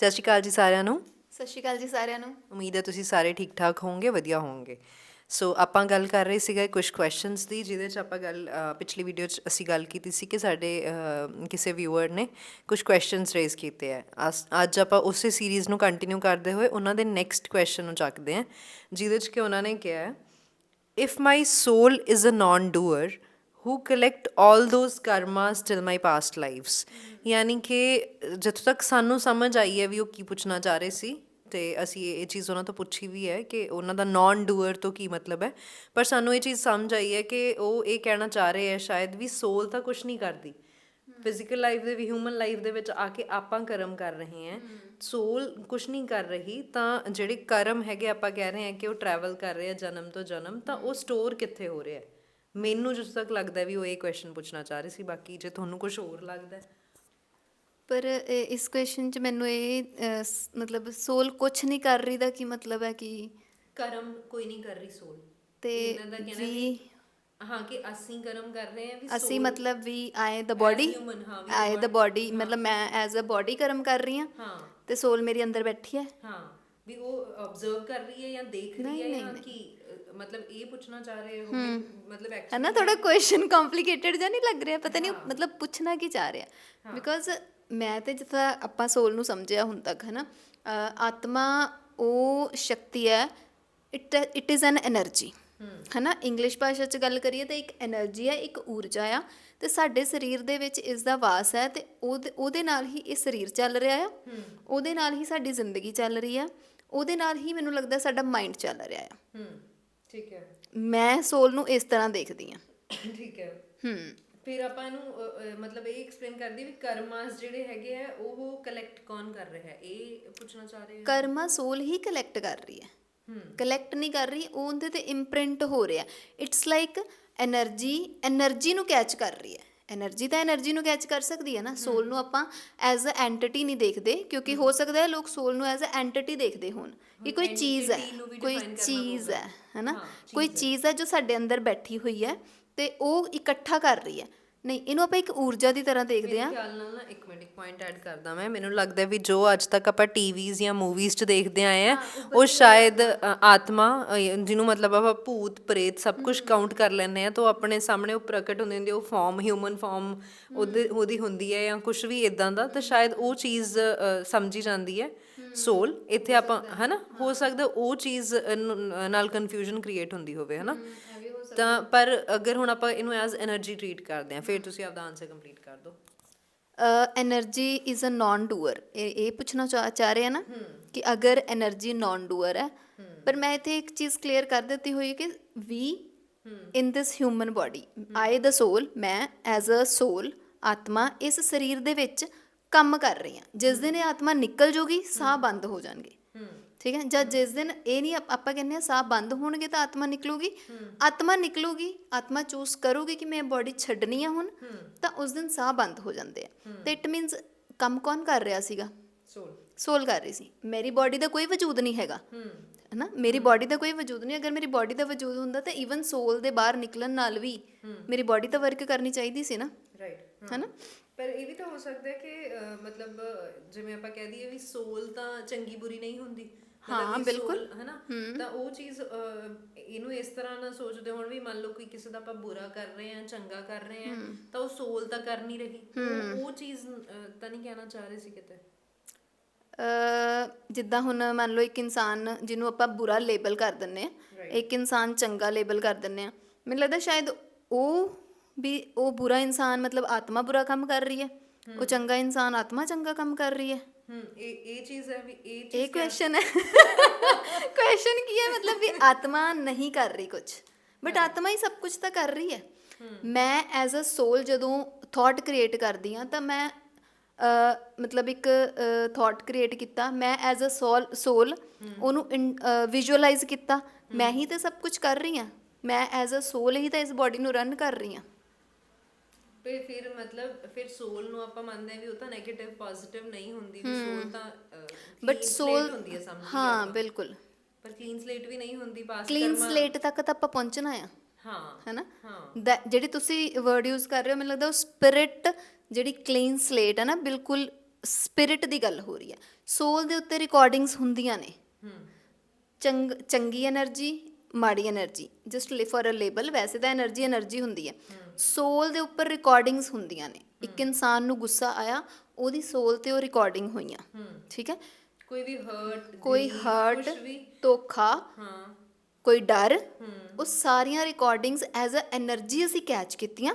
ਸਤਿ ਸ਼੍ਰੀ ਅਕਾਲ ਜੀ ਸਾਰਿਆਂ ਨੂੰ। ਸਤਿ ਸ਼੍ਰੀ ਅਕਾਲ ਜੀ ਸਾਰਿਆਂ ਨੂੰ। ਉਮੀਦ ਹੈ ਤੁਸੀਂ ਸਾਰੇ ਠੀਕ ਠਾਕ ਹੋਵੋਗੇ ਵਧੀਆ ਹੋਵੋਗੇ। ਸੋ ਆਪਾਂ ਗੱਲ ਕਰ ਰਹੇ ਸੀਗੇ ਕੁਝ ਕੁਐਸਚਨਸ ਦੀ ਜਿਹਦੇ ਚ ਆਪਾਂ ਗੱਲ ਅ, ਪਿਛਲੀ ਵੀਡੀਓ ਚ ਅਸੀਂ ਗੱਲ ਕੀਤੀ ਸੀ ਕਿ ਸਾਡੇ ਅ, ਕਿਸੇ ਵਿਊਅਰ ਨੇ ਕੁਝ ਕੁਐਸਚਨਸ ਰੇਜ਼ ਕੀਤੇ ਆ ਅੱਜ ਆਪਾਂ ਉਸੇ ਸੀਰੀਜ਼ ਨੂੰ ਕੰਟੀਨਿਊ ਕਰਦੇ ਹੋਏ ਉਹਨਾਂ ਦੇ ਨੈਕਸਟ ਕੁਐਸਚਨ ਨੂੰ ਚੱਕਦੇ ਹਾਂ ਜਿਹਦੇ ਚ ਕਿ ਉਹਨਾਂ ਨੇ ਕਿਹਾ ਹੈ if my soul is a non-doer who collect all those karmas till my past lives. ਯਾਨੀ ਕਿ ਜਿੱਥੋਂ ਤੱਕ ਸਾਨੂੰ ਸਮਝ ਆਈ ਹੈ ਵੀ ਉਹ ਕੀ ਪੁੱਛਣਾ ਚਾਹ ਰਹੇ ਸੀ ਤੇ ਅਸੀਂ ਇਹ ਇਹ ਚੀਜ਼ ਉਹਨਾਂ ਤੋਂ ਪੁੱਛੀ ਵੀ ਹੈ ਕਿ ਉਹਨਾਂ ਦਾ ਨਾਨ ਡੂਅਰ ਤੋਂ ਕੀ ਮਤਲਬ ਹੈ ਪਰ ਸਾਨੂੰ ਇਹ ਚੀਜ਼ ਸਮਝ ਆਈ ਹੈ ਕਿ ਉਹ ਇਹ ਕਹਿਣਾ ਚਾਹ ਰਹੇ ਹੈ ਸ਼ਾਇਦ ਵੀ ਸੋਲ ਤਾਂ ਕੁਝ ਨਹੀਂ ਕਰਦੀ ਫਿਜ਼ੀਕਲ ਲਾਈਫ ਦੇ ਵੀ ਹਿਊਮਨ ਲਾਈਫ ਦੇ ਵਿੱਚ ਆ ਕੇ ਆਪਾਂ ਕਰਮ ਕਰ ਰਹੇ ਹਾਂ ਸੋਲ ਕੁਝ ਨਹੀਂ ਕਰ ਰਹੀ ਤਾਂ ਜਿਹੜੇ ਕਰਮ ਹੈਗੇ ਆਪਾਂ ਕਹਿ ਰਹੇ ਹਾਂ ਕਿ ਉਹ ਟਰੈਵਲ ਕਰ ਰਹੇ ਆ ਜਨਮ ਤੋਂ ਜਨਮ ਤਾਂ ਉਹ ਸਟੋਰ ਕਿੱਥੇ ਹੋ ਰਿਹਾ ਹੈ ਮੈਨੂੰ ਜਿਸ ਤੱਕ ਲੱਗਦਾ ਵੀ ਉਹ ਇਹ ਕੁਐਸਚਨ ਪੁੱਛਣਾ ਚਾਹ ਰਹੇ ਸੀ ਬਾਕੀ ਜੇ ਤੁਹਾਨੂੰ ਕੁਝ ਹੋਰ ਲੱਗਦਾ ਪਰ ਇਸ ਕੁਐਸਚਨ 'ਚ ਮੈਨੂੰ ਇਹ ਮਤਲਬ ਸੋਲ ਕੁਝ ਨਹੀਂ ਕਰ ਰਹੀ ਦਾ ਕੀ ਮਤਲਬ ਹੈ ਕਿ ਕਰਮ ਕੋਈ ਨਹੀਂ ਕਰ ਰਹੀ ਸੋਲ। ਤੇ ਵੀ ਹਾਂ ਕਿ ਅਸੀਂ ਕਰਮ ਕਰ ਰਹੇ ਹਾਂ ਵੀ ਅਸੀਂ ਮਤਲਬ ਵੀ ਆਏ ਦ ਬੋਡੀ ਆਏ ਦ ਬੋਡੀ ਮਤਲਬ ਮੈਂ ਐਜ਼ ਅ ਬੋਡੀ ਕਰਮ ਕਰ ਰਹੀ ਹਾਂ ਹਾਂ। ਤੇ ਸੋਲ ਮੇਰੀ ਅੰਦਰ ਬੈਠੀ ਹੈ। ਹਾਂ ਵੀ ਉਹ ਆਬਜ਼ਰਵ ਕਰ ਰਹੀ ਹੈ ਜਾਂ ਦੇਖ ਰਹੀ ਹੈ ਜਾਂ ਕੀ ਮਤਲਬ ਇਹ ਪੁੱਛਣਾ ਚਾਹ ਰਹੇ ਹੋ ਮਤਲਬ ਐਕਚੁਅਲੀ ਹੈ ਨਾ ਥੋੜਾ ਕੁਐਸਚਨ ਕੰਪਲਿਕੇਟਡ ਜਿਹਾ ਨਹੀਂ ਲੱਗ ਰਿਹਾ? ਪਤਾ ਨਹੀਂ ਮਤਲਬ ਪੁੱਛਣਾ ਕੀ ਚਾਹ ਰਿਹਾ? ਬਿਕੋਜ਼ ਮੈਂ ਤੇ ਜਿੱਦਾਂ ਆਪਾਂ ਸੋਲ ਨੂੰ ਸਮਝਿਆ ਹੁਣ ਤੱਕ ਹੈ ਨਾ ਆਤਮਾ ਉਹ ਸ਼ਕਤੀ ਹੈ it it is an energy ਹਨਾ ਇੰਗਲਿਸ਼ ਭਾਸ਼ਾ 'ਚ ਗੱਲ ਕਰੀਏ ਤਾਂ ਇੱਕ એનર્ਜੀ ਹੈ ਇੱਕ ਊਰਜਾ ਆ ਤੇ ਸਾਡੇ ਸਰੀਰ ਦੇ ਵਿੱਚ ਇਸ ਦਾ ਵਾਸ ਹੈ ਤੇ ਉਹਦੇ ਨਾਲ ਹੀ ਇਹ ਸਰੀਰ ਚੱਲ ਰਿਹਾ ਆ। ਉਹਦੇ ਨਾਲ ਹੀ ਸਾਡੀ ਜ਼ਿੰਦਗੀ ਚੱਲ ਰਹੀ ਆ। ਉਹਦੇ ਨਾਲ ਹੀ ਮੈਨੂੰ ਲੱਗਦਾ ਸਾਡਾ ਮਾਈਂਡ ਚੱਲ ਰਿਹਾ ਆ। ਠੀਕ ਹੈ। ਮੈਂ ਸੋਲ ਨੂੰ ਇਸ ਤਰ੍ਹਾਂ ਦੇਖਦੀ ਹਾਂ। ਠੀਕ ਹੈ। ਹੂੰ। ਫਿਰ ਆਪਾਂ ਇਹਨੂੰ ਮਤਲਬ ਇਹ ਐਕਸਪਲੇਨ ਕਰਦੀ ਵੀ ਕਰਮਾਸ ਜਿਹੜੇ ਹੈਗੇ ਆ ਉਹ ਕਲੈਕਟ ਕੌਣ ਕਰ ਰਿਹਾ ਹੈ? ਇਹ ਪੁੱਛਣਾ ਚਾਹ ਰਹੇ ਹੋ? ਕਰਮਾ ਸੋਲ ਹੀ ਕਲੈਕਟ ਕਰ ਰਹੀ ਹੈ। ਹੂੰ। ਕਲੈਕਟ ਨਹੀਂ ਕਰ ਰਹੀ ਉਹ ਉਹਦੇ ਤੇ ਇੰਪ੍ਰਿੰਟ ਹੋ ਰਿਹਾ। ਇਟਸ ਲਾਈਕ એનર્ਜੀ એનર્ਜੀ ਨੂੰ ਕੈਚ ਕਰ ਰਹੀ ਹੈ। ਐਨਰਜੀ ਤਾਂ ਐਨਰਜੀ ਨੂੰ ਕੈਚ ਕਰ ਸਕਦੀ ਹੈ ਨਾ ਸੋਲ ਨੂੰ ਆਪਾਂ ਐਜ਼ ਅ ਐਂਟੀਟੀ ਨਹੀਂ ਦੇਖਦੇ ਕਿਉਂਕਿ ਹੋ ਸਕਦਾ ਹੈ ਲੋਕ ਸੋਲ ਨੂੰ ਐਜ਼ ਅ ਐਂਟੀਟੀ ਦੇਖਦੇ ਹੋਣ। ਕਿ ਕੋਈ ਚੀਜ਼ ਹੈ ਕੋਈ ਚੀਜ਼ ਹੈ ਹੈਨਾ ਕੋਈ ਚੀਜ਼ ਹੈ ਜੋ ਸਾਡੇ ਅੰਦਰ ਬੈਠੀ ਹੋਈ ਹੈ ਤੇ ਉਹ ਇਕੱਠਾ ਕਰ ਰਹੀ ਹੈ। ਨਹੀਂ ਇਹਨੂੰ ਆਪਾਂ ਇੱਕ ਊਰਜਾ ਦੀ ਤਰ੍ਹਾਂ ਦੇਖਦੇ ਹਾਂ। ਖਿਆਲ ਨਾਲ ਨਾ ਇੱਕ ਮਿੰਟ ਇੱਕ ਪੁਆਇੰਟ ਐਡ ਕਰਦਾ ਮੈਂ। ਮੈਨੂੰ ਲੱਗਦਾ ਵੀ ਜੋ ਅੱਜ ਤੱਕ ਆਪਾਂ ਟੀਵੀਜ਼ ਜਾਂ ਮੂਵੀਜ਼ 'ਚ ਦੇਖਦੇ ਆਏ ਆ ਉਹ ਸ਼ਾਇਦ ਆਤਮਾ ਜਿਹਨੂੰ ਮਤਲਬ ਆਪਾਂ ਭੂਤ ਪ੍ਰੇਤ ਸਭ ਕੁਝ ਕਾਊਂਟ ਕਰ ਲੈਂਦੇ ਆ ਤਾਂ ਉਹ ਆਪਣੇ ਸਾਹਮਣੇ ਉਹ ਪ੍ਰਗਟ ਹੁੰਦੇ ਹੁੰਦੇ ਉਹ ਫਾਰਮ ਹਿਊਮਨ ਫਾਰਮ ਉਹਦੇ ਉਹਦੀ ਹੁੰਦੀ ਹੈ ਜਾਂ ਕੁਝ ਵੀ ਇਦਾਂ ਦਾ ਤਾਂ ਸ਼ਾਇਦ ਉਹ ਚੀਜ਼ ਸਮਝੀ ਜਾਂਦੀ ਹੈ। ਸੋਲ ਇੱਥੇ ਆਪਾਂ ਹਨਾ ਹੋ ਸਕਦਾ ਉਹ ਚੀਜ਼ ਨਾਲ ਕਨਫਿਊਜ਼ਨ ਕ੍ਰੀਏਟ ਹੁੰਦੀ ਹੋਵੇ ਹਨਾ। ਤਾਂ ਪਰ ਅਗਰ ਹੁਣ ਆਪਾਂ ਇਹਨੂੰ ਐਜ਼ એનર્ਜੀ ਟ੍ਰੀਟ ਕਰਦੇ ਆ ਫਿਰ ਤੁਸੀਂ ਆਪਦਾ ਆਨਸਰ ਕੰਪਲੀਟ ਕਰ ਦਿਓ। Energy is a non doer ਇਹ ਪੁੱਛਣਾ ਚਾਹ ਚਾਹ ਰਹੇ ਆ ਨਾ ਕਿ ਅਗਰ એનર્ਜੀ ਨਾਨ ਡੂਅਰ ਹੈ। ਪਰ ਮੈਂ ਇੱਥੇ ਇੱਕ ਚੀਜ਼ ਕਲੀਅਰ ਕਰ ਦਿੱਤੀ ਹੋਈ ਕਿ we in this human body I the soul ਮੈਂ ਐਜ਼ ਅ ਸੋਲ ਆਤਮਾ ਇਸ ਸਰੀਰ ਦੇ ਵਿੱਚ ਕੰਮ ਕਰ ਰਹੀ ਹਾਂ। ਜਿਸ ਦਿਨ ਇਹ ਆਤਮਾ ਨਿਕਲ ਜੂਗੀ ਸਾਹ ਬੰਦ ਹੋ ਜਾਣਗੇ। ਠੀਕ ਹੈ ਜਦ ਜਿਸ ਦਿਨ ਇਹ ਨਹੀਂ ਆਪ- ਕਹਿੰਦੇ ਆ ਸਾਹ ਬੰਦ ਹੋਣਗੇ ਤਾਂ ਆਤਮਾ ਨਿਕਲੂਗੀ। ਆਤਮਾ ਨਿਕਲੂਗੀ ਆਤਮਾ ਚੂਜ਼ ਕਰੂਗੀ ਕਿ ਮੈਂ ਬੋਡੀ ਛੱਡਣੀ ਆ ਹੁਣ ਤਾਂ ਉਸ ਦਿਨ ਸਾਹ ਬੰਦ ਹੋ ਜਾਂਦੇ ਆ। ਤੇ ਇਟ ਮੀਨਸ ਕੰਮ ਕੌਣ ਕਰ ਰਿਹਾ ਸੀਗਾ? ਸੋਲ। ਸੋਲ ਕਰ ਰਹੀ ਸੀ। ਮੇਰੀ ਬਾਡੀ ਦਾ ਕੋਈ ਵਜੂਦ ਨਹੀਂ ਹੈਗਾ। ਹੈਨਾ? ਮੇਰੀ ਬਾਡੀ ਦਾ ਕੋਈ ਵਜੂਦ ਨਹੀਂ ਅਗਰ ਮੇਰੀ ਬਾਡੀ ਦਾ ਵਜੂਦ ਹੁੰਦਾ ਤਾਂ ਇਵਨ ਸੋਲ ਦੇ ਬਾਹਰ ਨਿਕਲਣ ਨਾਲ ਵੀ ਮੇਰੀ ਬਾਡੀ ਤਾਂ ਵਰਕ ਕਰਨੀ ਚਾਹੀਦੀ ਸੀ ਨਾ। ਰਾਈਟ ਹੈਨਾ? ਪਰ ਇਹ ਵੀ ਤਾਂ ਹੋ ਸਕਦਾ ਹੈ ਕਿ ਮਤਲਬ ਜਿਵੇਂ ਆਪਾਂ ਕਹਿ ਦਈਏ ਵੀ ਸੋਲ ਤਾਂ ਚੰਗੀ ਬੁਰੀ ਨਹੀਂ ਹੁੰਦੀ। ਹਾਂ, ਕਿ ਬਿਲਕੁਲ। ਹਨਾ? ਤਾਂ ਉਹ ਚੀਜ਼ ਇਹਨੂੰ ਇਸ ਤਰ੍ਹਾਂ ਨਾ ਸੋਚਦੇ ਹੋਣ ਵੀ ਮੰਨ ਲਓ ਕੋਈ ਕਿਸੇ ਦਾ ਆਪਾਂ ਬੁਰਾ ਕਰ ਰਹੇ ਆ ਚੰਗਾ ਕਰ ਰਹੇ ਆ ਤਾਂ ਉਹ ਸੋਲ ਤਾਂ ਕਰ ਨਹੀਂ ਰਹੀ। ਉਹ- ਚੀਜ਼ ਤਾਂ ਨਹੀਂ ਕਹਿਣਾ ਚਾਹ ਰਹੇ ਸੀ ਕਿਤੇ? ਜਿੱਦਾਂ ਹੁਣ ਮੰਨ ਲਓ ਇੱਕ ਇਨਸਾਨ ਜਿਹਨੂੰ ਆਪਾਂ ਬੁਰਾ ਲੇਬਲ ਕਰ ਦਿੰਨੇ ਆ ਇੱਕ ਇਨਸਾਨ ਚੰਗਾ ਲੇਬਲ ਕਰ ਦਿੰਨੇ ਆ ਮੈਨੂੰ ਲੱਗਦਾ ਸ਼ਾਇਦ ਉਹ ਵੀ ਉਹ ਬੁਰਾ ਇਨਸਾਨ ਮਤਲਬ ਆਤਮਾ ਬੁਰਾ ਕੰਮ ਕਰ ਰਹੀ ਹੈ। ਉਹ ਚੰਗਾ ਇਨਸਾਨ ਆਤਮਾ ਚੰਗਾ ਕੰਮ ਕਰ ਰਹੀ ਹੈ। ਹੂੰ ਇਹ ਇਹ ਚੀਜ਼ ਹੈ ਵੀ ਇਹ ਚੀਜ਼ ਇਹ ਕੁਐਸਚਨ ਹੈ? ਕੁਐਸਚਨ ਕੀ ਹੈ? ਮਤਲਬ ਵੀ ਆਤਮਾ ਨਹੀਂ ਕਰ ਰਹੀ ਕੁਝ ਬਟ ਆਤਮਾ ਹੀ ਸਭ ਕੁਝ ਤਾਂ ਕਰ ਰਹੀ ਹੈ। ਮੈਂ ਐਜ਼ ਅ ਸੋਲ ਜਦੋਂ ਥਾਟ ਕ੍ਰੀਏਟ ਕਰਦੀ ਹਾਂ ਤਾਂ ਮੈਂ ਮਤਲਬ ਇੱਕ ਥਾਟ ਕ੍ਰੀਏਟ ਕੀਤਾ। ਮੈਂ ਐਜ਼ ਅ ਸੋਲ ਸੋਲ ਉਹਨੂੰ ਵਿਜ਼ੂਅਲਾਈਜ਼ ਕੀਤਾ। ਮੈਂ ਹੀ ਤਾਂ ਸਭ ਕੁਝ ਕਰ ਰਹੀ ਹਾਂ। ਮੈਂ ਐਜ਼ ਅ ਸੋਲ ਹੀ ਤਾਂ ਇਸ ਬਾਡੀ ਨੂੰ ਰਨ ਕਰ ਰਹੀ ਹਾਂ। ਤੇ ਫਿਰ ਮਤਲਬ ਫਿਰ ਸੋਲ ਨੂੰ ਆਪਾਂ ਮੰਨਦੇ ਆ ਵੀ ਉਹ ਤਾਂ 네ਗੇਟਿਵ ਪੋਜ਼ਿਟਿਵ ਨਹੀਂ ਹੁੰਦੀ ਵੀ ਸੋਲ ਤਾਂ ਬਟ ਸੋਲ ਹੁੰਦੀ ਹੈ ਸਮਝ ਹਾਂ ਬਿਲਕੁਲ। ਪਰ ਕਲੀਨ ਸਲੇਟ ਵੀ ਨਹੀਂ ਹੁੰਦੀ ਪਾਸ ਕਰਮਾ ਕਲੀਨ ਸਲੇਟ ਤੱਕ ਤਾਂ ਆਪਾਂ ਪਹੁੰਚਣਾ ਆ। ਹਾਂ ਹੈਨਾ? ਹਾਂ। ਜਿਹੜੀ ਤੁਸੀਂ ਵਰਡ ਯੂਜ਼ ਕਰ ਰਹੇ ਹੋ ਮੈਨੂੰ ਲੱਗਦਾ ਉਹ ਸਪਿਰਿਟ ਜਿਹੜੀ ਕਲੀਨ ਸਲੇਟ ਹੈ ਨਾ ਬਿਲਕੁਲ ਸਪਿਰਿਟ ਦੀ ਗੱਲ ਹੋ ਰਹੀ ਆ। ਸੋਲ ਦੇ ਉੱਤੇ ਰਿਕਾਰਡਿੰਗਸ ਹੁੰਦੀਆਂ ਨੇ। ਚੰਗ ਚੰਗੀ એનર્ਜੀ ਮਾੜੀ energy just live for a label ਵੈਸੇ ਤਾਂ એનર્ਜੀ એનર્ਜੀ ਹੁੰਦੀ ਹੈ। ਸੋਲ ਦੇ ਉੱਪਰ ਰਿਕਾਰਡਿੰਗਸ ਹੁੰਦੀਆਂ ਨੇ। ਇੱਕ ਇਨਸਾਨ ਨੂੰ ਗੁੱਸਾ ਆਇਆ ਉਹਦੀ ਸੋਲ ਤੇ ਉਹ ਰਿਕਾਰਡਿੰਗ ਹੋਈਆਂ। ਠੀਕ ਹੈ? ਕੋਈ ਵੀ ਹਰਟ ਕੋਈ ਹਰਟ ਧੋਖਾ ਕੋਈ ਡਰ ਉਹ ਸਾਰੀਆਂ ਰਿਕਾਰਡਿੰਗਸ ਐਜ਼ ਅ એનર્ਜੀ ਅਸੀਂ ਕੈਚ ਕੀਤੀਆਂ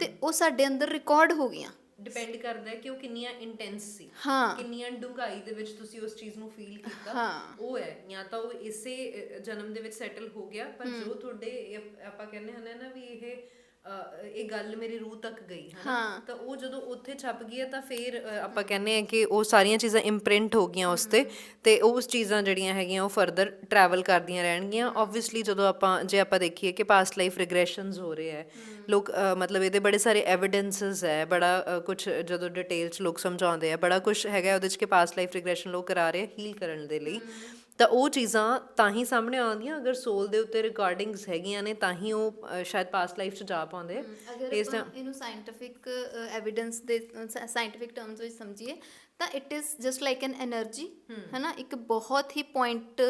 ਤੇ ਉਹ ਸਾਡੇ ਅੰਦਰ ਰਿਕਾਰਡ ਹੋ ਗਈਆਂ। ਡਿਪੈਂਡ ਕਰਦਾ ਹੈ ਕਿ ਉਹ ਕਿੰਨੀਆਂ ਇੰਟੈਂਸ ਸੀ। ਕਿੰਨੀਆਂ ਡੂੰਘਾਈ ਦੇ ਵਿੱਚ ਤੁਸੀਂ ਉਸ ਚੀਜ਼ ਨੂੰ ਫੀਲ ਕੀਤਾ। ਉਹ ਹੈ ਜਾਂ ਤਾਂ ਉਹ ਇਸੇ ਜਨਮ ਦੇ ਵਿੱਚ ਸੈਟਲ ਹੋ ਗਿਆ ਪਰ ਜੋ ਤੁਹਾਡੇ ਆਪਾਂ ਕਹਿੰਦੇ ਹਨ ਨਾ ਵੀ ਇਹ ਇਹ ਗੱਲ ਮੇਰੀ ਰੂਹ ਤੱਕ ਗਈ ਹੈ। ਤਾਂ ਉਹ ਜਦੋਂ ਉੱਥੇ ਛਪ ਗਈ ਹੈ ਤਾਂ ਫਿਰ ਆਪਾਂ ਕਹਿੰਦੇ ਆ ਕਿ ਉਹ ਸਾਰੀਆਂ ਚੀਜ਼ਾਂ ਇੰਪ੍ਰਿੰਟ ਹੋ ਗਈਆਂ ਉਸ ਤੇ ਤੇ ਉਸ ਚੀਜ਼ਾਂ ਜਿਹੜੀਆਂ ਹੈਗੀਆਂ ਉਹ ਫਰਦਰ ਟਰੈਵਲ ਕਰਦੀਆਂ ਰਹਿਣਗੀਆਂ। ਆਬਵੀਅਸਲੀ ਜਦੋਂ ਆਪਾਂ ਜੇ ਆਪਾਂ ਦੇਖੀਏ ਕਿ ਪਾਸਟ ਲਾਈਫ ਰਿਗਰੈਸ਼ਨਸ ਹੋ ਰਹੇ ਹੈ ਲੋਕ ਮਤਲਬ ਇਹਦੇ ਬੜੇ ਸਾਰੇ ਐਵੀਡੈਂਸਸ ਹੈ ਬੜਾ ਕੁਝ ਜਦੋਂ ਡਿਟੇਲ ਚ ਲੋਕ ਸਮਝਾਉਂਦੇ ਆ ਬੜਾ ਕੁਝ ਹੈਗਾ ਉਹਦੇ ਚ ਕਿ ਪਾਸਟ ਲਾਈਫ ਰਿਗਰੈਸ਼ਨ ਲੋਕ ਕਰਾ ਰਹੇ ਹੀਲ ਕਰਨ ਦੇ ਲਈ। ਤਾਂ ਉਹ ਚੀਜ਼ਾਂ ਤਾਂ ਹੀ ਸਾਹਮਣੇ ਆਉਂਦੀਆਂ ਅਗਰ ਸੋਲ ਦੇ ਉੱਤੇ ਰਿਕਾਰਡਿੰਗਸ ਹੈਗੀਆਂ ਨੇ ਤਾਂ ਹੀ ਉਹ ਸ਼ਾਇਦ ਪਾਸਟ ਲਾਈਫ 'ਚ ਜਾ ਪਾਉਂਦੇ। ਇਸ ਤਰ੍ਹਾਂ ਇਹਨੂੰ ਸਾਇੰਟਿਫਿਕ ਐਵੀਡੈਂਸ ਦੇ ਸਾਇੰਟਿਫਿਕ ਟਰਮਸ ਵਿੱਚ ਸਮਝੀਏ ਤਾਂ it is just like an energy ਹੈ ਇੱਕ ਬਹੁਤ ਹੀ ਪੁਆਇੰਟ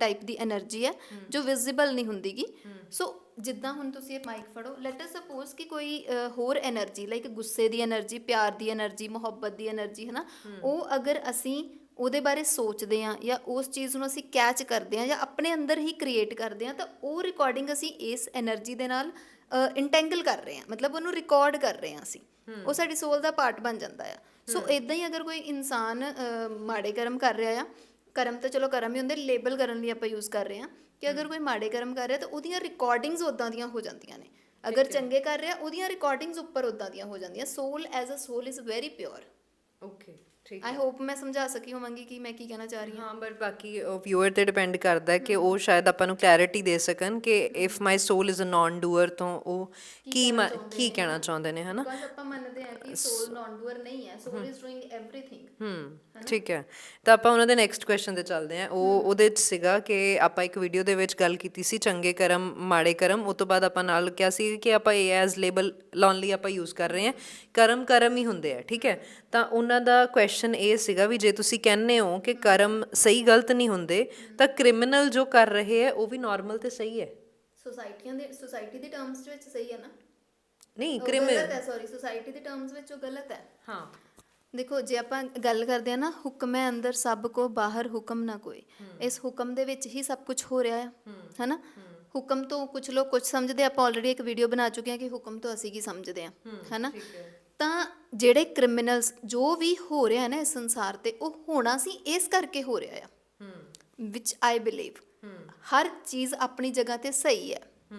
ਟਾਈਪ ਦੀ એનર્ਜੀ ਹੈ ਜੋ ਵਿਜ਼ੀਬਲ ਨਹੀਂ ਹੁੰਦੀਗੀ। ਸੋ ਜਿੱਦਾਂ ਹੁਣ ਤੁਸੀਂ ਇਹ ਮਾਈਕ ਫੜੋ ਲੈਟ ਅਸ ਸਪੋਜ਼ ਕਿ ਕੋਈ ਹੋਰ એનર્ਜੀ ਲਾਈਕ ਗੁੱਸੇ ਦੀ એનર્ਜੀ ਪਿਆਰ ਦੀ એનર્ਜੀ ਮੁਹੱਬਤ ਦੀ એનર્ਜੀ ਹੈ ਨਾ ਉਹ ਅਗਰ ਅਸੀਂ ਉਹਦੇ ਬਾਰੇ ਸੋਚਦੇ ਆ ਜਾਂ ਉਸ ਚੀਜ਼ ਨੂੰ ਅਸੀਂ ਕੈਚ ਕਰਦੇ ਆ ਜਾਂ ਆਪਣੇ ਅੰਦਰ ਹੀ ਕ੍ਰੀਏਟ ਕਰਦੇ ਆ ਤਾਂ ਉਹ ਰਿਕਾਰਡਿੰਗ ਅਸੀਂ ਇਸ એનર્ਜੀ ਦੇ ਨਾਲ ਇੰਟੈਂਗਲ ਕਰ ਰਹੇ ਆ ਮਤਲਬ ਉਹਨੂੰ ਰਿਕਾਰਡ ਕਰ ਰਹੇ ਆ ਅਸੀਂ। ਉਹ ਸਾਡੀ ਸੋਲ ਦਾ ਪਾਰਟ ਬਣ ਜਾਂਦਾ ਆ। ਸੋ ਇਦਾਂ ਹੀ ਅਗਰ ਕੋਈ ਇਨਸਾਨ ਮਾੜੇ ਕਰਮ ਕਰ ਰਿਹਾ ਆ ਕਰਮ ਤਾਂ ਚਲੋ ਕਰਮ ਹੀ ਹੁੰਦੇ ਲੇਬਲ ਕਰਨ ਲਈ ਆਪਾਂ ਯੂਜ਼ ਕਰ ਰਹੇ ਆ ਕਿ ਅਗਰ ਕੋਈ ਮਾੜੇ ਕਰਮ ਕਰ ਰਿਹਾ ਤਾਂ ਉਹਦੀਆਂ ਰਿਕਾਰਡਿੰਗਸ ਉਦਾਂ ਦੀਆਂ ਹੋ ਜਾਂਦੀਆਂ ਨੇ। ਅਗਰ ਚੰਗੇ ਕਰ ਰਿਹਾ ਉਹਦੀਆਂ ਰਿਕਾਰਡਿੰਗਸ ਉੱਪਰ ਉਦਾਂ ਦੀਆਂ ਹੋ ਜਾਂਦੀਆਂ। Soul as a soul is very pure okay ਠੀਕ ਆਈ ਹੋਪ ਮੈਂ ਸਮਝਾ ਸਕੀ ਹੋਵਾਂਗੀ ਕਿ ਮੈਂ ਕੀ ਕਹਿਣਾ ਚਾਹ ਰਹੀ ਹਾਂ। ਹਾਂ ਪਰ ਬਾਕੀ ਵਿਊਅਰ ਤੇ ਡਿਪੈਂਡ ਕਰਦਾ ਹੈ ਕਿ ਉਹ ਸ਼ਾਇਦ ਆਪਾਂ ਨੂੰ ਕਲੈਰਿਟੀ ਦੇ ਸਕਣ ਕਿ if my soul is a non doer ਤੋਂ ਉਹ ਕੀ ਕੀ ਕਹਿਣਾ ਚਾਹੁੰਦੇ ਨੇ? ਹਨਾ? ਬਸ ਆਪਾਂ ਮੰਨਦੇ ਆ ਕਿ ਸੋਲ ਨਾਨ ਡੂਅਰ ਨਹੀਂ ਹੈ ਸੋਲ ਇਜ਼ ਡੂਇੰਗ ਐਵਰੀਥਿੰਗ ਹਮ ਠੀਕ ਹੈ। ਤਾਂ ਆਪਾਂ ਉਹਨਾਂ ਦੇ ਨੈਕਸਟ ਕੁਐਸਚਨ ਤੇ ਚੱਲਦੇ ਆ ਉਹ ਉਹਦੇ ਚ ਸੀਗਾ ਕਿ ਆਪਾਂ ਇੱਕ ਵੀਡੀਓ ਦੇ ਵਿੱਚ ਗੱਲ ਕੀਤੀ ਸੀ ਚੰਗੇ ਕਰਮ ਮਾੜੇ ਕਰਮ। ਉਸ ਤੋਂ ਬਾਅਦ ਆਪਾਂ ਨਾਲ ਕਿਹਾ ਸੀ ਕਿ ਆਪਾਂ ਇਹ ਐਜ਼ ਲੇਬਲ ਲਾਉਣ ਆਪਾਂ ਯੂਜ਼ ਕਰ ਰਹੇ ਆ ਕਰਮ ਕਰਮ ਹੀ ਹੁੰਦੇ ਆ ਠੀਕ ਹੈ। ਤਾਂ ਉਹਨਾਂ ਦਾ ਕੁਐਸਚਨ ਇਹ ਸੀਗਾ ਵੀ ਜੇ ਤੁਸੀਂ ਕਹਿੰਦੇ ਹੋ ਕਿ ਕਰਮ ਸਹੀ ਗਲਤ ਨਹੀਂ ਹੁੰਦੇ ਤਾਂ ਕ੍ਰਿਮੀਨਲ ਜੋ ਕਰ ਰਹੇ ਹੈ ਉਹ ਵੀ ਨਾਰਮਲ ਤੇ ਸਹੀ ਹੈ। ਸੋਸਾਇਟੀਆਂ ਦੇ ਸੋਸਾਇਟੀ ਦੇ ਟਰਮਸ ਵਿੱਚ ਸਹੀ ਹੈ ਨਾ? ਨਹੀਂ ਕ੍ਰਿਮੀਨਲ ਗਲਤ ਹੈ ਸੌਰੀ ਸੋਸਾਇਟੀ ਦੇ ਟਰਮਸ ਵਿੱਚ ਉਹ ਗਲਤ ਹੈ। ਹਾਂ। ਦੇਖੋ ਜੇ ਆਪਾਂ ਗੱਲ ਕਰਦੇ ਆ ਨਾ ਹੁਕਮ ਹੈ ਅੰਦਰ ਸਭ ਕੋ ਬਾਹਰ ਹੁਕਮ ਨਾ ਕੋਈ। ਇਸ ਹੁਕਮ ਦੇ ਵਿੱਚ ਹੀ ਸਭ ਕੁਝ ਹੋ ਰਿਹਾ ਹੈ ਹੈਨਾ? ਹੁਕਮ ਤੋਂ ਕੁਝ ਲੋਕ ਕੁਝ ਸਮਝਦੇ ਆ, ਆਪਾਂ ਆਲਰੇਡੀ ਇੱਕ ਵੀਡੀਓ ਬਣਾ ਚੁੱਕੇ ਹਾਂ ਕਿ ਹੁਕਮ ਤੋਂ ਅਸੀਂ ਕੀ ਸਮਝਦੇ ਆ ਹੈਨਾ? ਤਾਂ ਜਿਹੜੇ ਕ੍ਰਿਮੀਨਲਸ ਜੋ ਵੀ ਹੋ ਰਿਹਾ ਹੈ ਨਾ ਇਸ ਸੰਸਾਰ ਤੇ ਉਹ ਹੋਣਾ ਸੀ ਇਸ ਕਰਕੇ ਹੋ ਰਿਹਾ ਆ। ਵਿਚ ਆਈ ਬਿਲੀਵ ਹਰ ਚੀਜ਼ ਆਪਣੀ ਜਗ੍ਹਾ ਤੇ ਸਹੀ ਹੈ। ਹੂੰ।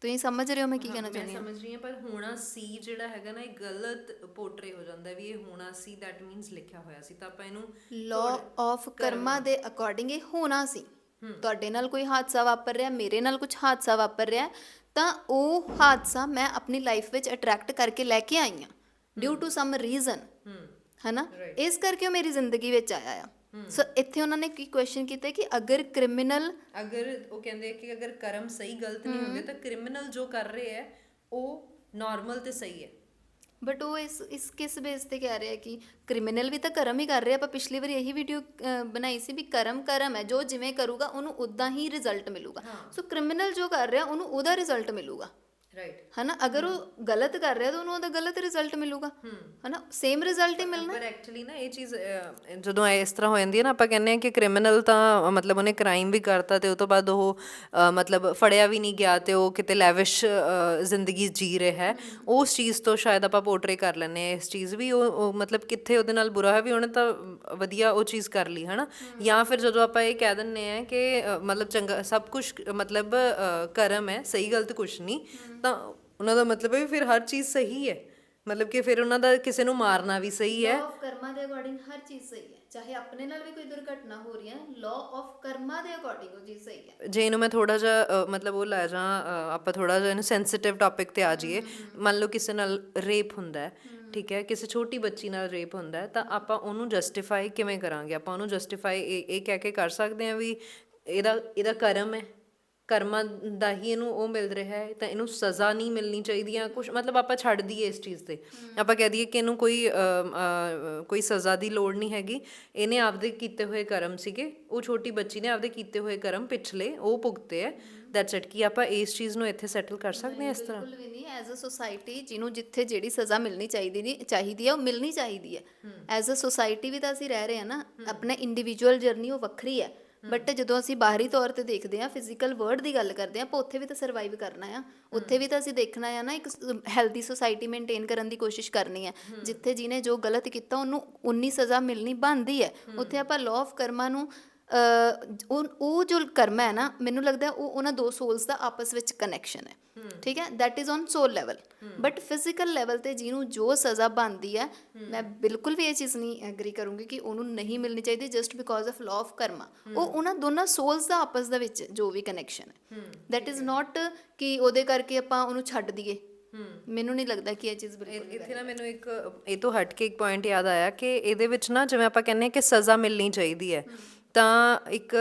ਤੁਸੀਂ ਸਮਝ ਰਹੇ ਹੋ ਮੈਂ ਕੀ ਕਹਿਣਾ ਚਾਹੁੰਦੀ ਹਾਂ? ਸਮਝ ਰਹੀ ਹਾਂ ਪਰ ਹੋਣਾ ਸੀ ਜਿਹੜਾ ਹੈਗਾ ਨਾ ਇਹ ਗਲਤ ਪੋਰਟਰੇ ਹੋ ਜਾਂਦਾ ਵੀ ਇਹ ਹੋਣਾ ਸੀ ਦੈਟ ਮੀਨਸ ਲਿਖਿਆ ਹੋਇਆ ਸੀ। ਤਾਂ ਆਪਾਂ ਇਹਨੂੰ ਲਾਅ ਆਫ ਕਰਮਾ ਦੇ ਅਕੋਰਡਿੰਗ ਇਹ ਹੋਣਾ ਸੀ। ਤੁਹਾਡੇ ਨਾਲ ਕੋਈ ਹਾਦਸਾ ਵਾਪਰ ਰਿਹਾ ਮੇਰੇ ਨਾਲ ਕੁਝ ਹਾਦਸਾ ਵਾਪਰ ਰਿਹਾ ਤਾਂ ਉਹ ਹਾਦਸਾ ਮੈਂ ਆਪਣੀ ਲਾਈਫ ਵਿੱਚ ਅਟਰੈਕਟ ਕਰਕੇ ਲੈ ਕੇ ਆਈ ਹਾਂ ਡਿਊ ਟੂ ਸਮ ਰੀਜ਼ਨ ਹੈਨਾ? ਇਸ ਕਰਕੇ ਉਹ ਮੇਰੀ ਜ਼ਿੰਦਗੀ ਵਿੱਚ ਆਇਆ ਆ। ਸੋ ਇੱਥੇ ਉਹਨਾਂ ਨੇ ਕੀ ਕੁਐਸਚਨ ਕੀਤਾ ਕਿ ਅਗਰ ਕ੍ਰਿਮੀਨਲ ਅਗਰ ਉਹ ਕਹਿੰਦੇ ਕਿ ਅਗਰ ਕਰਮ ਸਹੀ ਗਲਤ ਨਹੀਂ ਹੁੰਦੇ ਤਾਂ ਕ੍ਰਿਮੀਨਲ ਜੋ ਕਰ ਰਹੇ ਹੈ ਉਹ ਨਾਰਮਲ ਤੇ ਸਹੀ ਹੈ। ਬਟ ਉਹ ਇਸ ਇਸ ਕਿਸ ਬੇਸ ਤੇ ਕਹਿ ਰਿਹਾ ਕਿ ਕ੍ਰਿਮੀਨਲ ਵੀ ਤਾਂ ਕਰਮ ਹੀ ਕਰ ਰਿਹਾ ਆਪਾਂ ਪਿਛਲੀ ਵਾਰੀ ਇਹੀ ਵੀਡੀਓ ਬਣਾਈ ਸੀ ਵੀ ਕਰਮ ਕਰਮ ਹੈ ਜੋ ਜਿਵੇਂ ਕਰੂਗਾ ਉਹਨੂੰ ਉਦਾਂ ਹੀ ਰਿਜ਼ਲਟ ਮਿਲੂਗਾ। ਸੋ ਕ੍ਰਿਮੀਨਲ ਜੋ ਕਰ ਰਿਹਾ ਉਹਨੂੰ ਉਹਦਾ ਰਿਜ਼ਲਟ ਮਿਲੂਗਾ। ਰਾਈਟ ਹਨਾ ਅਗਰ ਉਹ ਗਲਤ ਕਰ ਰਿਹਾ ਤਾਂ ਉਹਨੂੰ ਉਹਦਾ ਗਲਤ ਰਿਜ਼ਲਟ ਮਿਲੂਗਾ ਹਨਾ ਸੇਮ ਰਿਜ਼ਲਟ ਹੀ ਮਿਲਣਾ ਪਰ ਐਕਚੁਅਲੀ ਨਾ ਇਹ ਚੀਜ਼ ਜਦੋਂ ਇਸ ਤਰ੍ਹਾਂ ਹੋ ਜਾਂਦੀ ਹੈ ਨਾ ਆਪਾਂ ਕਹਿੰਦੇ ਆ ਕਿ ਕ੍ਰਿਮੀਨਲ ਤਾਂ ਮਤਲਬ ਉਹਨੇ ਕ੍ਰਾਈਮ ਵੀ ਕਰਤਾ ਤੇ ਉਸ ਤੋਂ ਬਾਅਦ ਉਹ ਮਤਲਬ ਫੜਿਆ ਵੀ ਨਹੀਂ ਗਿਆ ਤੇ ਉਹ ਕਿਤੇ ਲੈਵਿਸ਼ ਜ਼ਿੰਦਗੀ ਜੀ ਰਿਹਾ ਹੈ ਉਸ ਚੀਜ਼ ਤੋਂ ਸ਼ਾਇਦ ਆਪਾਂ ਪੋਰਟਰੇ ਕਰ ਲੈਂਦੇ ਆ ਇਸ ਚੀਜ਼ ਵੀ ਉਹ ਉਹ ਮਤਲਬ ਕਿੱਥੇ ਉਹਦੇ ਨਾਲ ਬੁਰਾ ਹੈ ਵੀ ਉਹਨੇ ਤਾਂ ਵਧੀਆ ਉਹ ਚੀਜ਼ ਕਰ ਲਈ ਹਨਾ ਜਾਂ ਫਿਰ ਜਦੋਂ ਆਪਾਂ ਇਹ ਕਹਿ ਦਿੰਨੇ ਆ ਕਿ ਮਤਲਬ ਚੰਗਾ ਸਭ ਕੁਝ ਮਤਲਬ ਕਰਮ ਹੈ ਸਹੀ ਗਲਤ ਕੁਝ ਨਹੀਂ ਤਾਂ ਉਹਨਾਂ ਦਾ ਮਤਲਬ ਹੈ ਵੀ ਫਿਰ ਹਰ ਚੀਜ਼ ਸਹੀ ਹੈ। ਮਤਲਬ ਕਿ ਫਿਰ ਉਹਨਾਂ ਦਾ ਕਿਸੇ ਨੂੰ ਮਾਰਨਾ ਵੀ ਸਹੀ ਹੈ। ਲਾਅ ਆਫ ਕਰਮਾ ਦੇ ਅਕੋਰਡਿੰਗ ਹਰ ਚੀਜ਼ ਸਹੀ ਹੈ। ਚਾਹੇ ਆਪਣੇ ਨਾਲ ਵੀ ਕੋਈ ਦੁਰਘਟਨਾ ਹੋ ਰਹੀ ਹੈ ਲਾਅ ਆਫ ਕਰਮਾ ਦੇ ਅਕੋਰਡਿੰਗ ਉਹ ਚੀਜ਼ ਸਹੀ ਹੈ। ਜੇ ਇਹਨੂੰ ਮੈਂ ਥੋੜਾ ਜਿਹਾ ਅ, ਮਤਲਬ ਉਹ ਲੈ ਜਾ ਆਪਾਂ ਥੋੜਾ ਜਿਹਾ ਇਹਨੂੰ ਸੈਂਸਿਟਿਵ ਟੌਪਿਕ ਤੇ ਆ ਜਾਈਏ। ਮੰਨ ਲਓ ਕਿਸੇ ਨਾਲ ਰੇਪ ਹੁੰਦਾ ਹੈ ਠੀਕ ਹੈ ਕਿਸੇ ਛੋਟੀ ਬੱਚੀ ਨਾਲ ਰੇਪ ਹੁੰਦਾ ਹੈ ਤਾਂ ਆਪਾਂ ਉਹਨੂੰ ਜਸਟੀਫਾਈ ਕਿਵੇਂ ਕਰਾਂਗੇ? ਆਪਾਂ ਉਹਨੂੰ ਜਸਟੀਫਾਈ ਇਹ ਇਹ ਕਹਿ ਕੇ ਕਰ ਸਕਦੇ ਹਾਂ ਵੀ ਇਹਦਾ ਇਹਦਾ ਕਰਮ ਹੈ। ਕਰਮਾਂ ਦਾ ਹੀ ਇਹਨੂੰ ਉਹ ਮਿਲ ਰਿਹਾ ਹੈ ਤਾਂ ਇਹਨੂੰ ਸਜ਼ਾ ਨਹੀਂ ਮਿਲਣੀ ਚਾਹੀਦੀ ਆ ਕੁਝ ਮਤਲਬ ਆਪਾਂ ਛੱਡ ਦਈਏ ਇਸ ਚੀਜ਼ ਤੇ। ਆਪਾਂ ਕਹਿ ਦਈਏ ਕਿ ਇਹਨੂੰ ਕੋਈ ਕੋਈ ਸਜ਼ਾ ਦੀ ਲੋੜ ਨਹੀਂ ਹੈਗੀ। ਇਹਨੇ ਆਪਦੇ ਕੀਤੇ ਹੋਏ ਕਰਮ ਸੀਗੇ ਉਹ ਛੋਟੀ ਬੱਚੀ ਨੇ ਆਪਦੇ ਕੀਤੇ ਹੋਏ ਕਰਮ ਪਿਛਲੇ ਉਹ ਭੁਗਤੇ ਹੈ। ਦੈਟਸ ਇਟ ਕਿ ਆਪਾਂ ਇਸ ਚੀਜ਼ ਨੂੰ ਇੱਥੇ ਸੈਟਲ ਕਰ ਸਕਦੇ ਹਾਂ ਇਸ ਤਰ੍ਹਾਂ? ਬਿਲਕੁਲ ਵੀ ਨਹੀਂ ਐਜ਼ ਅ ਸੋਸਾਇਟੀ ਜਿਹਨੂੰ ਜਿੱਥੇ ਜਿਹੜੀ ਸਜ਼ਾ ਮਿਲਣੀ ਚਾਹੀਦੀ ਨਹੀਂ ਚਾਹੀਦੀ ਹੈ ਉਹ ਮਿਲਣੀ ਚਾਹੀਦੀ ਹੈ। ਐਜ਼ ਅ ਸੋਸਾਇਟੀ ਵੀ ਤਾਂ ਅਸੀਂ ਰਹਿ ਰਹੇ ਹਾਂ ਨਾ ਆਪਣੇ ਇੰਡੀਵਿਜੂਅਲ ਜਰਨੀ ਉਹ ਵੱਖਰੀ ਹੈ। ਬਟ ਜਦੋਂ ਅਸੀਂ ਬਾਹਰੀ ਤੌਰ ਤੇ ਦੇਖਦੇ ਹਾਂ ਫਿਜ਼ੀਕਲ ਵਰਲਡ ਦੀ ਗੱਲ ਕਰਦੇ ਹਾਂ ਆਪਾਂ ਉੱਥੇ ਵੀ ਤਾਂ ਸਰਵਾਈਵ ਕਰਨਾ ਆ। ਉੱਥੇ ਵੀ ਤਾਂ ਅਸੀਂ ਦੇਖਣਾ ਆ ਨਾ ਇੱਕ ਹੈਲਦੀ ਸੋਸਾਇਟੀ ਮੇਨਟੇਨ ਕਰਨ ਦੀ ਕੋਸ਼ਿਸ਼ ਕਰਨੀ ਹੈ ਜਿੱਥੇ ਜਿਹਨੇ ਜੋ ਗਲਤ ਕੀਤਾ ਉਹਨੂੰ ਉਨੀ ਸਜ਼ਾ ਮਿਲਣੀ ਬਣਦੀ ਹੈ। ਉੱਥੇ ਆਪਾਂ ਲਾਅ ਆਫ ਕਰਮਾ ਨੂੰ ਉਹ ਉਹ ਜੋ ਕਰਮ ਹੈ ਨਾ ਮੈਨੂੰ ਲੱਗਦਾ ਉਹ ਉਹਨਾਂ ਦੋ ਸੋਲਸ ਦਾ ਆਪਸ ਵਿੱਚ ਕਨੈਕਸ਼ਨ ਹੈ। ਠੀਕ ਹੈ? That is on soul level. But physical level ਤੇ ਜਿਹਨੂੰ ਜੋ ਸਜ਼ਾ ਬਣਦੀ ਹੈ ਮੈਂ ਬਿਲਕੁਲ ਵੀ ਇਹ ਚੀਜ਼ ਨਹੀਂ ਐਗਰੀ ਕਰੂੰਗੀ ਕਿ ਉਹਨੂੰ ਨਹੀਂ ਮਿਲਣੀ ਚਾਹੀਦੀ just because of law of karma ਉਹ ਉਹਨਾਂ ਦੋਨਾਂ ਸੋਲਸ ਦਾ ਆਪਸ ਦੇ ਵਿੱਚ ਜੋ ਵੀ ਕਨੈਕਸ਼ਨ ਹੈ। That is not ਕਿ ਉਹਦੇ ਕਰਕੇ ਆਪਾਂ ਉਹਨੂੰ ਛੱਡ ਦਈਏ। ਮੈਨੂੰ ਨਹੀਂ ਲੱਗਦਾ ਕਿ ਇਹ ਚੀਜ਼ ਬਿਲਕੁਲ ਇੱਥੇ ਨਾ ਮੈਨੂੰ ਇੱਕ ਇਹ ਤੋਂ ਹਟ ਕੇ ਇੱਕ ਪੁਆਇੰਟ ਯਾਦ ਆਇਆ ਕਿ ਇਹਦੇ ਵਿੱਚ ਨਾ ਜਿਵੇਂ ਆਪਾਂ ਕਹਿੰਦੇ ਕਿ ਸਜ਼ਾ ਮਿਲਣੀ ਚਾਹੀਦੀ ਹੈ। ਤਾਂ ਇੱਕ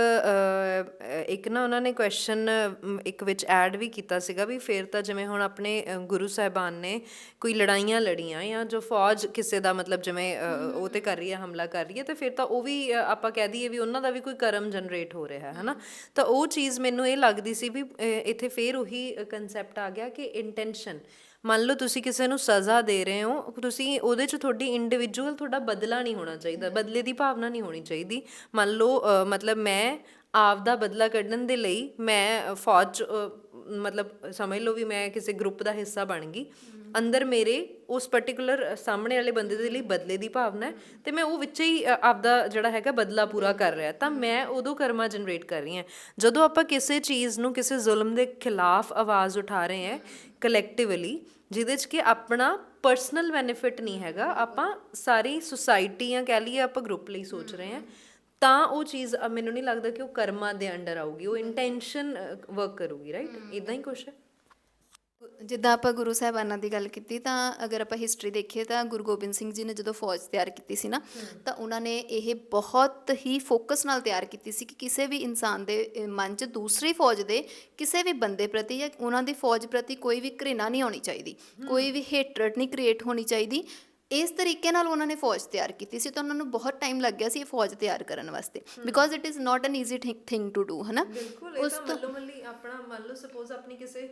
ਇੱਕ ਨਾ ਉਹਨਾਂ ਨੇ ਕੁਐਸਚਨ ਇੱਕ ਵਿੱਚ ਐਡ ਵੀ ਕੀਤਾ ਸੀਗਾ ਵੀ ਫਿਰ ਤਾਂ ਜਿਵੇਂ ਹੁਣ ਆਪਣੇ ਗੁਰੂ ਸਾਹਿਬਾਨ ਨੇ ਕੋਈ ਲੜਾਈਆਂ ਲੜੀਆਂ ਜਾਂ ਜੋ ਫੌਜ ਕਿਸੇ ਦਾ ਮਤਲਬ ਜਿਵੇਂ ਉਹ ਤੇ ਕਰ ਰਹੀ ਹੈ, ਹਮਲਾ ਕਰ ਰਹੀ ਹੈ, ਤੇ ਫਿਰ ਤਾਂ ਉਹ ਵੀ ਆਪਾਂ ਕਹਿ ਦਈਏ ਵੀ ਉਹਨਾਂ ਦਾ ਵੀ ਕੋਈ ਕਰਮ ਜਨਰੇਟ ਹੋ ਰਿਹਾ ਹੈ, ਹਨਾ? ਤਾਂ ਉਹ ਚੀਜ਼ ਮੈਨੂੰ ਇਹ ਲੱਗਦੀ ਸੀ ਵੀ ਇੱਥੇ ਫੇਰ ਉਹੀ ਕਨਸੈਪਟ ਆ ਗਿਆ ਕਿ ਇੰਟੈਂਸ਼ਨ ਮੰਨ ਲਓ ਤੁਸੀਂ ਕਿਸੇ ਨੂੰ ਸਜ਼ਾ ਦੇ ਰਹੇ ਹੋ ਤੁਸੀਂ ਉਹਦੇ ਚ ਤੁਹਾਡੀ ਇੰਡੀਵਿਜੂਅਲ ਤੁਹਾਡਾ ਬਦਲਾ ਨਹੀਂ ਹੋਣਾ ਚਾਹੀਦਾ ਬਦਲੇ ਦੀ ਭਾਵਨਾ ਨਹੀਂ ਹੋਣੀ ਚਾਹੀਦੀ। ਮੰਨ ਲਓ ਅ, ਮਤਲਬ ਮੈਂ ਆਪ ਦਾ ਬਦਲਾ ਕੱਢਣ ਦੇ ਲਈ ਮੈਂ ਫੌਜ ਮਤਲਬ ਸਮਝ ਲਓ ਵੀ ਮੈਂ ਕਿਸੇ ਗਰੁੱਪ ਦਾ ਹਿੱਸਾ ਬਣ ਗਈ। ਅੰਦਰ ਮੇਰੇ ਉਸ ਪਾਰਟਿਕੂਲਰ ਸਾਹਮਣੇ ਵਾਲੇ ਬੰਦੇ ਦੇ ਲਈ ਬਦਲੇ ਦੀ ਭਾਵਨਾ ਹੈ ਤੇ ਮੈਂ ਉਹ ਵਿੱਚ ਹੀ ਆਪਦਾ ਜਿਹੜਾ ਹੈਗਾ ਬਦਲਾ ਪੂਰਾ ਕਰ ਰਿਹਾ। ਤਾਂ ਮੈਂ ਉਦੋਂ ਕਰਮਾ ਜਨਰੇਟ ਕਰ ਰਹੀ ਹਾਂ। ਜਦੋਂ ਆਪਾਂ ਕਿਸੇ ਚੀਜ਼ ਨੂੰ ਕਿਸੇ ਜ਼ੁਲਮ ਦੇ ਖਿਲਾਫ ਆਵਾਜ਼ ਉਠਾ ਰਹੇ ਹਾਂ ਕਲੈਕਟਿਵਲੀ ਜਿਹਦੇ 'ਚ ਕਿ ਆਪਣਾ ਪਰਸਨਲ ਬੈਨੀਫਿਟ ਨਹੀਂ ਹੈਗਾ, ਆਪਾਂ ਸਾਰੀ ਸੁਸਾਇਟੀ ਜਾਂ ਕਹਿ ਲਈਏ ਆਪਾਂ ਗਰੁੱਪ ਲਈ ਸੋਚ ਰਹੇ ਹਾਂ। ਤਾਂ ਉਹ ਚੀਜ਼ ਅ, ਮੈਨੂੰ ਨਹੀਂ ਲੱਗਦਾ ਕਿ ਉਹ ਕਰਮਾਂ ਦੇ ਅੰਡਰ ਆਊਗੀ। ਉਹ ਇੰਟੈਂਸ਼ਨ ਵਰਕ ਕਰੂਗੀ ਰਾਈਟ ਇਦਾਂ ਹੀ ਕੁਛ ਹੈ? ਜਿੱਦਾਂ ਆਪਾਂ ਗੁਰੂ ਸਾਹਿਬਾਨਾਂ ਦੀ ਗੱਲ ਕੀਤੀ ਤਾਂ ਅਗਰ ਆਪਾਂ ਹਿਸਟਰੀ ਦੇਖੀਏ ਤਾਂ ਗੁਰੂ ਗੋਬਿੰਦ ਸਿੰਘ ਜੀ ਨੇ ਜਦੋਂ ਫੌਜ ਤਿਆਰ ਕੀਤੀ ਸੀ ਨਾ ਤਾਂ ਉਹਨਾਂ ਨੇ ਇਹ ਬਹੁਤ ਹੀ ਫੋਕਸ ਨਾਲ ਤਿਆਰ ਕੀਤੀ ਸੀ ਕਿ ਕਿਸੇ ਵੀ ਇਨਸਾਨ ਦੇ ਮਨ 'ਚ ਦੂਸਰੀ ਫੌਜ ਦੇ ਕਿਸੇ ਵੀ ਬੰਦੇ ਪ੍ਰਤੀ ਜਾਂ ਉਹਨਾਂ ਦੀ ਫੌਜ ਪ੍ਰਤੀ ਕੋਈ ਵੀ ਘ੍ਰਿਣਾ ਨਹੀਂ ਹੋਣੀ ਚਾਹੀਦੀ। ਕੋਈ ਵੀ ਹੇਟਰਡ ਨਹੀਂ ਕ੍ਰੀਏਟ ਹੋਣੀ ਚਾਹੀਦੀ। ਇਸ ਤਰੀਕੇ ਨਾਲ ਉਹਨਾਂ ਨੇ ਫੌਜ ਤਿਆਰ ਕੀਤੀ ਸੀ ਤਾਂ ਉਹਨਾਂ ਨੂੰ ਬਹੁਤ ਟਾਈਮ ਲੱਗ ਗਿਆ ਸੀ ਇਹ ਫੌਜ ਤਿਆਰ ਕਰਨ ਵਾਸਤੇ because it is not an easy thing to do ਹਨਾ? ਇਹ ਤਾਂ ਮੱਲੋ ਆਪਣਾ ਮੰਨ ਲਓ ਸਪੋਜ਼ ਆਪਣੀ ਕਿਸੇ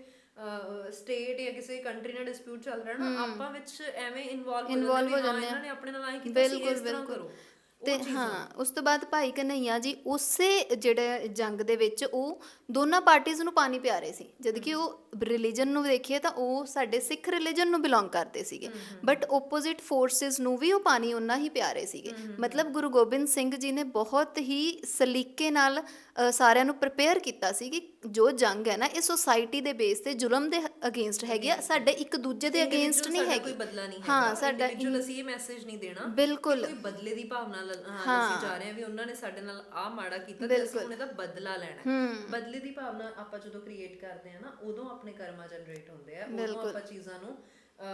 ਸਟੇਟ ਜਾਂ ਕਿਸੇ ਕੰਟਰੀ ਨਾਲ ਡਿਸਪਿਊਟ ਚੱਲ ਰਿਹਾ ਨਾ ਆਪਾਂ ਵਿੱਚ ਐਵੇਂ ਇਨਵੋਲਵ ਹੋ ਹੋ ਜਾਂਦੇ ਆ। ਇਹਨਾਂ ਨੇ ਆਪਣੇ ਨਾਲ ਆਏ ਕੀਤਾ ਸੀ ਬਿਲਕੁਲ ਇਸ ਤਰ੍ਹਾਂ ਬਿਲਕੁਲ। ਕਰੋ। ਤੇ ਹਾਂ ਉਸ ਤੋਂ ਬਾਅਦ ਭਾਈ ਕਨਈਆ ਜੀ ਉਸੇ ਜਿਹੜੇ ਜੰਗ ਦੇ ਵਿੱਚ ਉਹ ਦੋਨਾਂ ਪਾਰਟੀਆਂ ਨੂੰ ਪਾਣੀ ਪਿਆ ਰਹੇ ਸੀ। ਜਦ ਕਿ ਉਹ ਰਿਲੀਜਨ ਨੂੰ ਦੇਖੀਏ ਤਾਂ ਉਹ ਸਾਡੇ ਸਿੱਖ ਰਿਲੀਜਨ ਨੂੰ ਬਿਲੋਂਗ ਕਰਦੇ ਸੀਗੇ। ਬਟ ਆਪੋਜ਼ਿਟ ਫੋਰਸਸ ਨੂੰ ਵੀ ਉਹ ਪਾਣੀ ਉਹਨਾਂ ਹੀ ਪਿਆ ਰਹੇ ਸੀਗੇ। ਮਤਲਬ ਗੁਰੂ ਗੋਬਿੰਦ ਸਿੰਘ ਜੀ ਨੇ ਬਹੁਤ ਹੀ ਸਲੀਕੇ ਨਾਲ ਸਾਰਿਆਂ ਨੂੰ ਪ੍ਰਿਪੇਅਰ ਕੀਤਾ ਸੀ ਕਿ ਜੋ ਜੰਗ ਹੈ ਨਾ ਇਹ ਸੋਸਾਇਟੀ ਦੇ ਬੇਸ ਤੇ ਜ਼ੁਲਮ ਦੇ ਅਗੇਂਸਟ ਹੈਗੀ ਆ। ਸਾਡੇ ਇੱਕ ਦੂਜੇ ਦੇ ਅਗੇਂਸਟ ਨਹੀਂ ਹੈਗੀ। ਕੋਈ ਬਦਲਾ ਨਹੀਂ ਹਾਂ ਸਾਡਾ ਇੰਡੀਵਿਜੂਅਲ ਅਸੀਂ ਇਹ ਮੈਸੇਜ ਨਹੀਂ ਦੇਣਾ ਬਿਲਕੁਲ। ਕੋਈ ਬਦਲੇ ਦੀ ਭਾਵਨਾ ਅਸੀਂ ਜਾ ਰਹੇ ਹਾਂ ਵੀ ਉਹਨਾਂ ਨੇ ਸਾਡੇ ਨਾਲ ਆ ਮਾੜਾ ਕੀਤਾ ਤੇ ਅਸੀਂ ਹੁਣ ਇਹਦਾ ਬਦਲਾ ਲੈਣਾ ਹੈ। ਬਦਲੇ ਦੀ ਭਾਵਨਾ ਆਪਾਂ ਜਦੋਂ ਕ੍ਰੀਏਟ ਕਰਦੇ ਆ ਨਾ ਉਦੋਂ ਆਪਣੇ ਕਰਮਾ ਜਨਰੇਟ ਹੁੰਦੇ ਆ। ਉਦੋਂ ਆਪਾਂ ਚੀਜ਼ਾਂ ਨੂੰ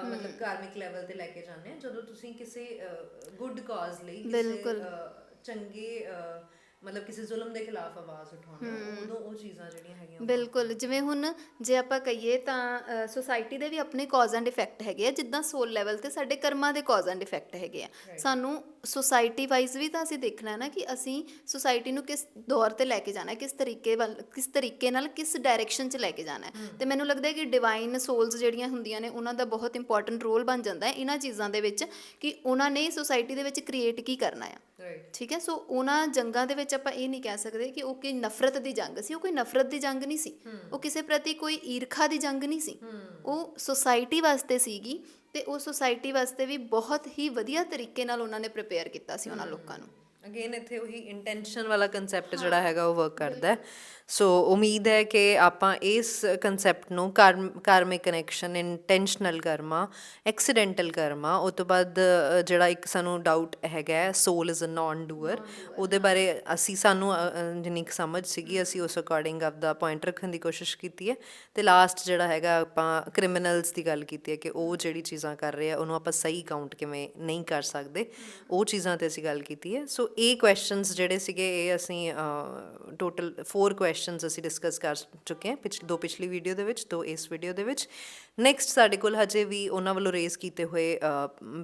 ਮਤਲਬ ਕਾਰਮਿਕ ਲੈਵਲ ਤੇ ਲੈ ਕੇ ਜਾਂਦੇ ਆ ਜਦੋਂ ਤੁਸੀਂ ਕਿਸੇ ਗੁੱਡ ਕਾਜ਼ ਲਈ ਕਿਸੇ ਚੰਗੇ ਮਤਲਬ ਕਿਸੇ ਜ਼ੁਲਮ ਦੇ ਖਿਲਾਫ ਆਵਾਜ਼ ਉਠਾਉਂਦੇ ਹੋ। ਉਦੋਂ ਉਹ ਚੀਜ਼ਾਂ ਜਿਹੜੀਆਂ ਹੈਗੀਆਂ ਬਿਲਕੁਲ ਜਿਵੇਂ ਹੁਣ ਜੇ ਆਪਾਂ ਕਹੀਏ ਤਾਂ ਸੋਸਾਇਟੀ ਦੇ ਵੀ ਆਪਣੇ ਕਾਜ਼ ਐਂਡ ਇਫੈਕਟ ਹੈਗੇ ਆ ਜਿੱਦਾਂ ਸੋਲ ਲੈਵਲ ਤੇ ਸਾਡੇ ਕਰਮਾਂ ਦੇ ਕਾਜ਼ ਐਂਡ ਇਫੈਕਟ ਹੈਗੇ ਆ। ਸਾਨੂੰ ਸੋਸਾਇਟੀ ਵਾਈਜ਼ ਵੀ ਤਾਂ ਅਸੀਂ ਦੇਖਣਾ ਹੈ ਨਾ ਕਿ ਅਸੀਂ ਸੋਸਾਇਟੀ ਨੂੰ ਕਿਸ ਦੌਰ ਤੇ ਲੈ ਕੇ ਜਾਣਾ ਹੈ ਕਿਸ ਤਰੀਕੇ ਵੱਲ ਕਿਸ ਤਰੀਕੇ ਨਾਲ ਕਿਸ ਡਾਇਰੈਕਸ਼ਨ 'ਚ ਲੈ ਕੇ ਜਾਣਾ ਹੈ। ਤੇ ਮੈਨੂੰ ਲੱਗਦਾ ਹੈ ਕਿ ਡਿਵਾਈਨ ਸੋਲਸ ਜਿਹੜੀਆਂ ਹੁੰਦੀਆਂ ਨੇ ਉਹਨਾਂ ਦਾ ਬਹੁਤ ਇੰਪੋਰਟੈਂਟ ਰੋਲ ਬਣ ਜਾਂਦਾ ਹੈ ਇਹਨਾਂ ਚੀਜ਼ਾਂ ਦੇ ਵਿੱਚ ਕਿ ਉਹਨਾਂ ਨੇ ਸੋਸਾਇਟੀ ਦੇ ਵਿੱਚ ਕ੍ਰੀਏਟ ਕੀ ਕਰਨਾ ਆ ਠੀਕ ਹੈ ਸੋ ਉਹਨਾਂ ਜੰਗਾਂ ਦੇ ਵਿੱਚ ਆਪਾਂ ਇਹ ਨਹੀਂ ਕਹਿ ਸਕਦੇ ਕਿ ਉਹ ਕੋਈ ਨਫ਼ਰਤ ਦੀ ਜੰਗ ਸੀ ਉਹ ਕੋਈ ਨਫ਼ਰਤ ਦੀ ਜੰਗ ਨਹੀਂ ਸੀ। ਉਹ ਕਿਸੇ ਪ੍ਰਤੀ ਕੋਈ ਈਰਖਾ ਦੀ ਜੰਗ ਨਹੀਂ ਸੀ। ਉਹ ਸੋਸਾਇਟੀ ਵਾਸਤੇ ਸੀਗੀ ਤੇ ਉਹ ਸੋਸਾਇਟੀ ਵਾਸਤੇ ਵੀ ਬਹੁਤ ਹੀ ਵਧੀਆ ਤਰੀਕੇ ਨਾਲ ਉਹਨਾਂ ਨੇ ਪ੍ਰਿਪੇਅਰ ਕੀਤਾ ਸੀ ਉਹਨਾਂ ਲੋਕਾਂ ਨੂੰ। ਅਗੇਨ ਇੱਥੇ ਉਹੀ ਇੰਟੈਂਸ਼ਨ ਵਾਲਾ ਕਨਸੈਪਟ ਜਿਹੜਾ ਹੈਗਾ ਉਹ ਵਰਕ ਕਰਦਾ ਹੈ। ਸੋ ਉਮੀਦ ਹੈ ਕਿ ਆਪਾਂ ਇਸ ਕਨਸੈਪਟ ਨੂੰ karmic connection intentional karma accidental karma ਉਹ ਤੋਂ ਬਾਅਦ ਜਿਹੜਾ ਇੱਕ ਸਾਨੂੰ ਡਾਊਟ ਹੈਗਾ ਸੋਲ ਇਜ਼ ਅ ਨਾਨ ਡੂਅਰ ਉਹਦੇ ਬਾਰੇ ਅਸੀਂ ਸਾਨੂੰ ਜਿੰਨੀ ਸਮਝ ਸੀਗੀ ਅਸੀਂ ਉਸ ਅਕੋਰਡਿੰਗ ਆਪਦਾ ਪੁਆਇੰਟ ਰੱਖਣ ਦੀ ਕੋਸ਼ਿਸ਼ ਕੀਤੀ ਹੈ ਤੇ ਲਾਸਟ ਜਿਹੜਾ ਹੈਗਾ ਆਪਾਂ ਕ੍ਰਿਮੀਨਲਸ ਦੀ ਗੱਲ ਕੀਤੀ ਹੈ ਕਿ ਉਹ ਜਿਹੜੀ ਚੀਜ਼ਾਂ ਕਰ ਰਹੇ ਆ ਉਹਨੂੰ ਆਪਾਂ ਸਹੀ ਕਾਊਂਟ ਕਿਵੇਂ ਨਹੀਂ ਕਰ ਸਕਦੇ ਉਹ ਚੀਜ਼ਾਂ ਤੇ ਅਸੀਂ ਗੱਲ ਕੀਤੀ ਹੈ ਸੋ ਇਹ ਕੁਐਸਚਨਸ ਜਿਹੜੇ ਸੀਗੇ ਇਹ ਅਸੀਂ ਟੋਟਲ 4 ਕੁਐਸਚਨਸ ਅਸੀਂ ਡਿਸਕਸ ਕਰ ਚੁੱਕੇ ਹਾਂ ਪਿਛਲੀ ਦੋ ਪਿਛਲੀ ਵੀਡੀਓ ਦੇ ਵਿੱਚ ਦੋ ਇਸ ਵੀਡੀਓ ਦੇ ਵਿੱਚ। ਨੈਕਸਟ ਸਾਡੇ ਕੋਲ ਹਜੇ ਵੀ ਉਹਨਾਂ ਵੱਲੋਂ ਰੇਜ਼ ਕੀਤੇ ਹੋਏ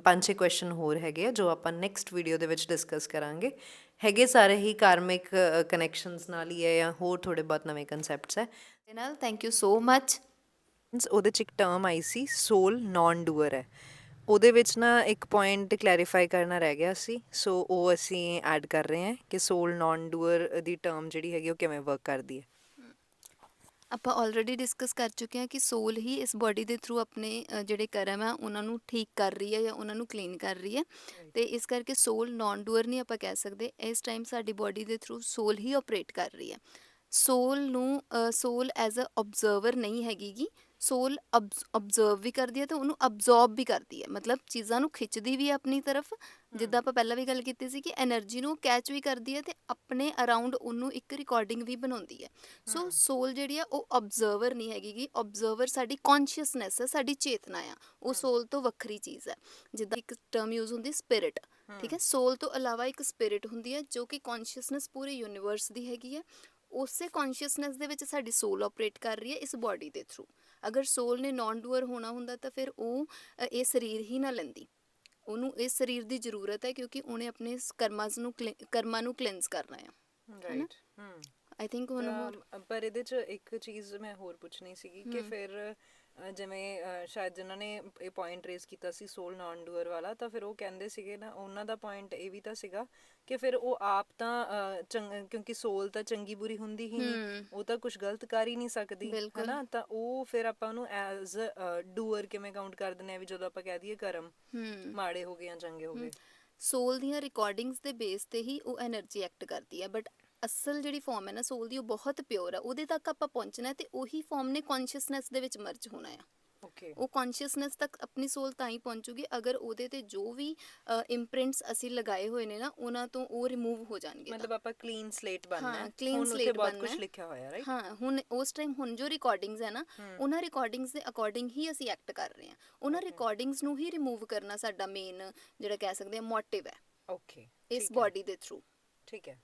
ਪੰਜ ਛੇ ਕੁਐਸਚਨ ਹੋਰ ਹੈਗੇ ਆ ਜੋ ਆਪਾਂ ਨੈਕਸਟ ਵੀਡੀਓ ਦੇ ਵਿੱਚ ਡਿਸਕਸ ਕਰਾਂਗੇ। ਹੈਗੇ ਸਾਰੇ ਹੀ ਕਾਰਮਿਕ ਕਨੈਕਸ਼ਨਸ ਨਾਲ ਹੀ ਹੈ ਜਾਂ ਹੋਰ ਥੋੜੇ ਬਹੁਤ ਨਵੇਂ ਕਨਸੈਪਟਸ ਹੈ। ਦੇ ਨਾਲ ਥੈਂਕ ਯੂ ਸੋ ਮੱਚ ਉਹਦੇ ਚ ਇੱਕ ਟਰਮ ਆਈ ਸੀ ਸੋਲ ਨਾਨ ਡੂਅਰ ਹੈ। ਉਹਦੇ ਵਿੱਚ ਨਾ ਇੱਕ ਪੁਆਇੰਟ ਕਲੈਰੀਫਾਈ ਕਰਨਾ ਰਹਿ ਗਿਆ ਸੀ ਸੋ ਉਹ ਅਸੀਂ ਐਡ ਕਰ ਰਹੇ ਹਾਂ ਕਿ ਸੋਲ ਨਾਨ ਡੂਅਰ ਦੀ ਟਰਮ ਜਿਹੜੀ ਹੈਗੀ ਉਹ ਕਿਵੇਂ ਵਰਕ ਕਰਦੀ ਹੈ। ਆਪਾਂ ਆਲਰੇਡੀ ਡਿਸਕਸ ਕਰ ਚੁੱਕੇ ਹਾਂ ਕਿ ਸੋਲ ਹੀ ਇਸ ਬਾਡੀ ਦੇ ਥਰੂ ਆਪਣੇ ਜਿਹੜੇ ਕਰਮ ਆ ਉਹਨਾਂ ਨੂੰ ਠੀਕ ਕਰ ਰਹੀ ਹੈ ਜਾਂ ਉਹਨਾਂ ਨੂੰ ਕਲੀਨ ਕਰ ਰਹੀ ਹੈ। ਤੇ ਇਸ ਕਰਕੇ ਸੋਲ ਨਾਨ ਡੂਅਰ ਨਹੀਂ ਆਪਾਂ ਕਹਿ ਸਕਦੇ ਇਸ ਟਾਈਮ ਸਾਡੀ ਬਾਡੀ ਦੇ ਥਰੂ ਸੋਲ ਹੀ ਆਪਰੇਟ ਕਰ ਰਹੀ ਹੈ। ਸੋਲ ਨੂੰ ਸੋਲ ਐਜ਼ ਅ ਆਬਜ਼ਰਵਰ ਨਹੀਂ ਹੈਗੀਗੀ ਸੋਲ ਅਬਜ਼ਰਵ ਵੀ ਕਰਦੀ ਹੈ ਤੇ ਉਹਨੂੰ ਅਬਜ਼ੌਰਬ ਵੀ ਕਰਦੀ ਹੈ। ਮਤਲਬ ਚੀਜ਼ਾਂ ਨੂੰ ਖਿੱਚਦੀ ਵੀ ਹੈ ਆਪਣੀ ਤਰਫ। ਜਿੱਦਾਂ ਆਪਾਂ ਪਹਿਲਾਂ ਵੀ ਗੱਲ ਕੀਤੀ ਸੀ ਕਿ એનર્ਜੀ ਨੂੰ ਕੈਚ ਵੀ ਕਰਦੀ ਹੈ ਤੇ ਆਪਣੇ ਅਰਾਊਂਡ ਉਹਨੂੰ ਇੱਕ ਰਿਕਾਰਡਿੰਗ ਵੀ ਬਣਾਉਂਦੀ ਹੈ। ਸੋ ਸੋਲ ਜਿਹੜੀ ਆ ਉਹ ਅਬਜ਼ਰਵਰ ਨਹੀਂ ਹੈਗੀ ਕਿ ਅਬਜ਼ਰਵਰ ਸਾਡੀ ਕੌਨਸ਼ੀਅਸਨੈਸ ਹੈ ਸਾਡੀ ਚੇਤਨਾ ਆ। ਉਹ ਸੋਲ ਤੋਂ ਵੱਖਰੀ ਚੀਜ਼ ਹੈ। ਜਿੱਦਾਂ ਇੱਕ ਟਰਮ ਯੂਜ਼ ਹੁੰਦੀ ਸਪਿਰਿਟ ਠੀਕ ਹੈ? ਸੋਲ ਤੋਂ ਇਲਾਵਾ ਇੱਕ ਸਪਿਰਿਟ ਹੁੰਦੀ ਹੈ ਜੋ ਕਿ ਕੌਨਸ਼ੀਅਸਨੈਸ ਪੂਰੇ ਯੂਨੀਵਰਸ ਦੀ ਹੈਗੀ ਹੈ। ਉਸੇ ਕੌਨਸ਼ੀਅਸਨੈਸ ਦੇ ਵਿੱਚ ਸਾਡੀ ਸੋਲ ਆਪਰੇਟ ਕਰ ਰਹੀ ਹੈ ਇਸ ਬਾਡੀ ਦੇ ਥਰੂ ਅਗਰ ਸੋਲ ਨੇ ਨਾਨ ਡੂਅਰ ਹੋਣਾ ਹੁੰਦਾ ਤਾਂ ਫਿਰ ਉਹ ਇਹ ਸਰੀਰ ਹੀ ਨਾ ਲੈਂਦੀ। ਉਹਨੂੰ ਇਸ ਸਰੀਰ ਦੀ ਜ਼ਰੂਰਤ ਹੈ ਕਿਉਂਕਿ ਉਹਨੇ ਆਪਣੇ ਕਰਮਾਂ ਨੂੰ ਕਰਮਾਂ ਨੂੰ ਕਲੈਂਸ ਕਰਨਾ ਆ ਰਾਈਟ ਹਮ ਆਈ ਥਿੰਕ ਹੁਣ ਹੋਰ ਪਰ ਇਹਦੇ ਚ ਇੱਕ ਚੀਜ਼ ਮੈਂ ਹੋਰ ਪੁੱਛਣੀ ਸੀਗੀ ਕਿ ਫਿਰ ਜਿਵੇਂ ਸ਼ਾਇਦ ਜਿਨ੍ਹਾਂ ਨੇ ਇਹ ਪੁਆਇੰਟ ਰੇਸ ਕੀਤਾ ਸੀ ਸੋਲ ਨਾਨ ਡੂਅਰ ਵਾਲਾ ਤਾਂ ਫਿਰ ਉਹ ਕਹਿੰਦੇ ਸੀਗੇ ਨਾ ਉਹਨਾਂ ਦਾ ਪੁਆਇੰਟ ਇਹ ਵੀ ਤਾਂ ਸੀਗਾ ਕਿ ਫਿਰ ਉਹ ਆਪ ਤਾਂ ਕਿਉਂਕਿ ਸੋਲ ਤਾਂ ਚੰਗੀ ਬੁਰੀ ਹੁੰਦੀ ਹੀ ਨਹੀਂ ਉਹ ਤਾਂ ਕੁਝ ਗਲਤ ਕਰ ਹੀ ਨਹੀਂ ਸਕਦੀ ਹੈਨਾ? ਤਾਂ ਉਹ ਫਿਰ ਆਪਾਂ ਉਹਨੂੰ ਐਜ਼ ਡੂਅਰ ਕਿਵੇਂ ਕਾਊਂਟ ਕਰ ਦਿੰਦੇ ਆ ਵੀ ਜਦੋਂ ਆਪਾਂ ਕਹਿ ਦਈਏ ਕਰਮ ਮਾੜੇ ਹੋ ਗਏ ਜਾਂ ਚੰਗੇ ਹੋ ਗਏ। ਸੋਲ ਦੀਆਂ ਰਿਕਾਰਡਿੰਗਸ ਦੇ ਬੇਸ ਤੇ ਹੀ ਉਹ એનર્ਜੀ ਐਕਟ ਕਰਦੀ ਹੈ ਬਟ ਅਸਲ ਜਿਹੜੀ ਫਾਰਮ ਹੈ ਨਾ ਸੋਲ ਦੀ ਉਹ ਬਹੁਤ ਪਿਓਰ ਹੈ ਉਹਦੇ ਤੱਕ ਆਪਾਂ ਪਹੁੰਚਣਾ ਤੇ ਉਹੀ ਫਾਰਮ ਨੇ ਕੌਨਸ਼ੀਅਸਨੈਸ ਦੇ ਵਿੱਚ ਮਰਜ ਹੋਣਾ ਆ। ਓਕੇ ਉਹ ਕੌਨਸ਼ੀਅਸਨੈਸ ਤੱਕ ਆਪਣੀ ਸੋਲ ਤਾਂ ਹੀ ਪਹੁੰਚੂਗੀ ਅਗਰ ਉਹਦੇ ਤੇ ਜੋ ਵੀ ਇੰਪ੍ਰਿੰਟਸ ਅਸੀਂ ਲਗਾਏ ਹੋਏ ਨੇ ਨਾ ਉਹਨਾਂ ਤੋਂ ਉਹ ਰਿਮੂਵ ਹੋ ਜਾਣਗੇ ਮਤਲਬ ਆਪਾਂ ਕਲੀਨ ਸਲੇਟ ਬਣਨਾ ਹਾਂ, ਉੱਥੇ slate ਬਹੁਤ ਕੁਝ। ਲਿਖਿਆ ਹੋਇਆ ਰਾਈਟ ਹਾਂ ਹੁਣ ਉਸ ਟਾਈਮ ਹੁਣ ਜੋ ਰਿਕਾਰਡਿੰਗਸ ਹੈ ਨਾ ਉਹਨਾਂ ਰਿਕਾਰਡਿੰਗਸ ਦੇ ਅਕੋਰਡਿੰਗ ਹੀ ਅਸੀਂ ਐਕਟ ਕਰ ਰਹੇ ਹਾਂ। ਉਹਨਾਂ ਰਿਕਾਰਡਿੰਗਸ ਨੂੰ ਹੀ ਰਿਮੂਵ ਕਰਨਾ ਸਾਡਾ ਮੇਨ ਜਿਹੜਾ ਕਹਿ ਸਕਦੇ ਹਾਂ ਮੋਟਿਵ ਹੈ। ਓਕੇ ਇਸ ਬਾਡੀ ਦੇ ਥਰੂ ਠੀਕ ਹੈ।